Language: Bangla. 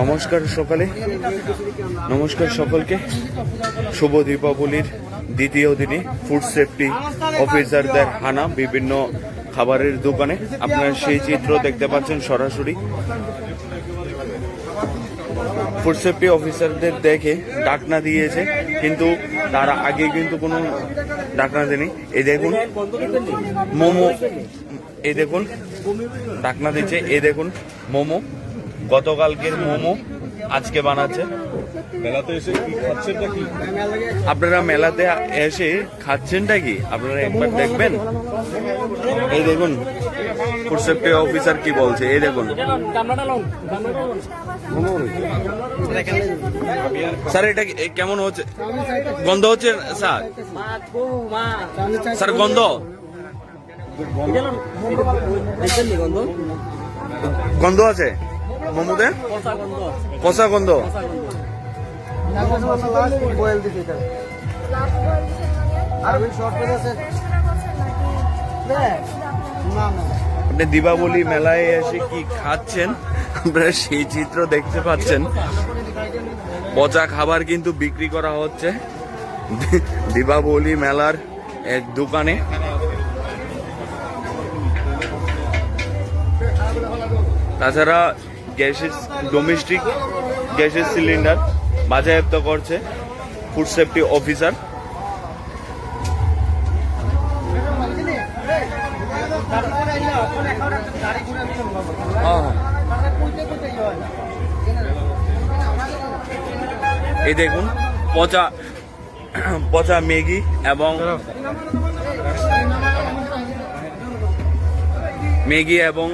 নমস্কার সকালে। নমস্কার সকলকে। শুভ দীপাবলির দ্বিতীয় দিনে ফুড সেফটি অফিসারদের হানা বিভিন্ন খাবারের দোকানে। আপনারা সেই চিত্র দেখতে পাচ্ছেন সরাসরি। ফুড সেফটি অফিসারদের দেখে ডাকনা দিয়েছে, কিন্তু তারা আগে কিন্তু কোনো ডাকনা দেয়নি। এই দেখুন, মোমো, এই দেখুন ডাকনা দিচ্ছে। এই দেখুন মোমো। গতকালকের মোমো আজকে বানাচ্ছে। মেলাতে এসে কি খাচ্ছেনটা কি আপনারা মেলাতে এসে খাচ্ছেনটা কি? আপনারা একবার দেখবেন? এই দেখুন অফিসার কি বলছে? এই দেখুন। স্যার এটা এ কেমন হচ্ছে? গন্ধ হচ্ছে স্যার? স্যার গন্ধ? গন্ধ আছে? মোমোতে কষা গন্ধ। আপনি দীপাবলি মেলায় এসে কি খাচ্ছেন? আপনারা সেই চিত্র দেখতে পাচ্ছেন। পচা খাবার কিন্তু বিক্রি করা হচ্ছে। দীপাবলি মেলার এক দোকানে। তাছাড়া গ্যাসের ডোমেস্টিক গ্যাসের সিলিন্ডার বাজেয়াপ্ত করছে ফুড সেফটি অফিসার। এই দেখুন, পচা পচা ম্যাগি এবং ম্যাগি এবং